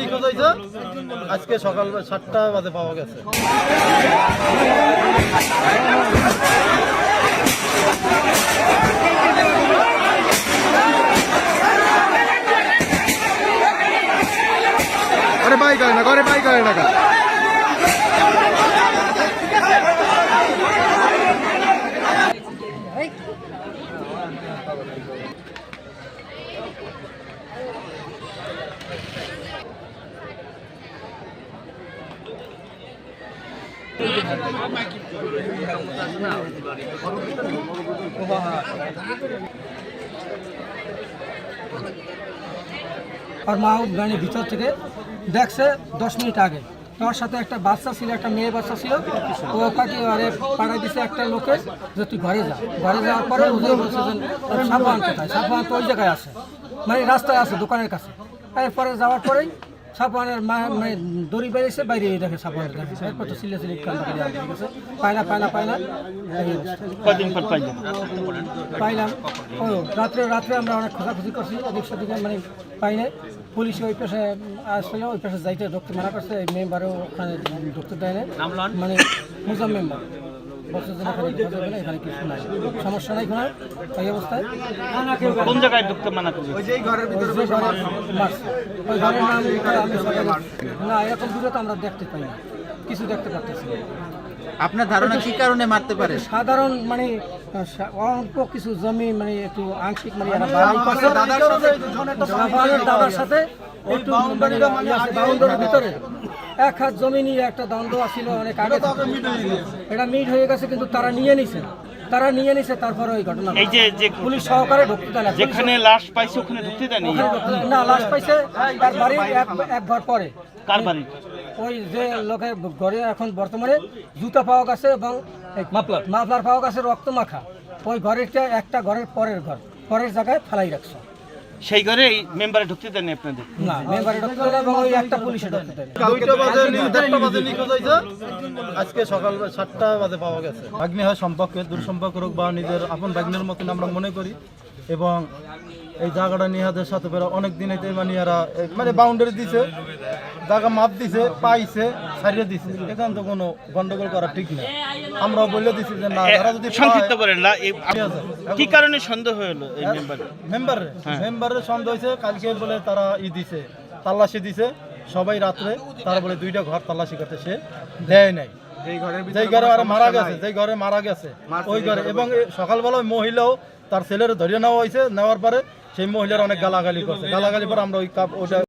নিখোঁজ হয়েছে? আজকে সকাল সাতটা বাজে পাওয়া গেছে। ঘরে করে না ঘরে করে না আর মা মানে ভিতর থেকে। দেখছে দশ মিনিট আগে। তোমার সাথে একটা বাচ্চা ছিল, একটা মেয়ে বাচ্চা ছিল। ও কাকে আরে পাড়ায় দিছে একটা লোকে যে তুই ঘরে যা। ঘরে যাওয়ার পরে ওদের বলছে যে সাবান কোথায়? সাবান তো ওই জায়গায় আছে। মানে রাস্তায় আছে, দোকানের কাছে। এরপরে যাওয়ার পরেই মানে দড়ি বেরিয়েছে বাইরে দেখে সাবানের দেখে এরপর তো সিলে সিলে কান্না করে আনতে গেছে। পায় না পায় না পায় না এই অবস্থা। কদিন পর পাইলেন? পাইলাম। ও রাত্রে রাত্রে আমরা অনেক খোঁজাখুঁজি করছি ওদিক সেদিকে মানে পাই নাই। পুলিশ ওই পাশে আসলে ওই পাশে যাইতে ঢুকতে মানা করছে এই মেম্বারও ওখানে ঢুকতে দেয় না মানে মুজাম মেম্বার এখানে না, এখানে কিছু নাই। সমস্যা নাই কোনো? এই অবস্থায়? কোন জায়গায় ঢুকতে মানা করবে? ওই যে ঘরে মারছে। ওই ঘরের নাম করে আমি সকালে না এরকম দূরে তো আমরা দেখতে পাই না। কিছু দেখতে পারতেছি আপনার ধারণা কি কারণে মারতে পারে? সাধারণ মানে অল্প কিছু জমি মানে একটু আংশিক মানে বাড়াই দাদার সাথে মানে ইয়ে বাউন্ডারির ভিতরে। এক হাত জমি নিয়ে একটা দ্বন্দ্ব ছিল অনেক আগে। এটা মিট হয়ে গেছে কিন্তু তারা নিয়ে নিছে। তারা নিয়ে নিছে তারপরে ওই ঘটনা এই যে যে পুলিশ সহকারে ঢুকতে দেয় না। যেখানে লাশ পাইছে ওখানে ঢুকতে দেয়। না। না লাশ পাইছে তার বাড়ির এক এক ঘর পরে। কার বাড়ি? ওই যে লোকের ঘরে এখন বর্তমানে জুতা পাওয়া গেছে এবং মাফলার। মাফলার পাওয়া গেছে রক্ত মাখা। ওই ঘরেরটা একটা ঘরের পরের ঘর। পরের জায়গায় ফেলাই রাখছে। সেই ঘরে মেম্বারে ঢুকতে দেয়নি আপনাদের? না মেম্বারে ঢুকতে দেয় এবং ওই একটা পুলিশে ঢুকতে দেয় দুইটা বাজে দেড়টা বাজে নিখোঁজ হয়েছে। আজকে সকাল সাতটা বাজে পাওয়া গেছে। ভাগ্নি হয় সম্পর্কে দূর সম্পর্ক হোক বা নিজের আপন ভাগ্নের মতন আমরা মনে করি। এবং এই জায়গাটা নিহাদের সাথে বেরো অনেক দিন এতে মানে এরা মানে বাউন্ডারি দিছে। জায়গা মাপ দিছে পাইছে। ছাড়িয়ে দিছে। এখান তো কোনো গন্ডগোল করা ঠিক না। আমরা বলে দিছি যে না তারা যদি সংক্ষিপ্ত করেন আছে। কি কারণে সন্দেহ হলো এই মেম্বারে মেম্বার মেম্বারের সন্দেহ হয়েছে কালকে বলে তারা ই দিছে তাল্লাশি দিছে সবাই রাত্রে তারা বলে দুইটা ঘর তাল্লাশি করতে সে দেয় নাই। যেই ঘরে আর মারা গেছে যেই ঘরে মারা গেছে ওই ঘরে। এবং সকালবেলা ওই মহিলাও তার ছেলের ধরিয়ে নেওয়া হয়েছে নেওয়ার পরে সেই মহিলার অনেক গালাগালি করছে। গালাগালি পরে আমরা ওই কাপ ওইটা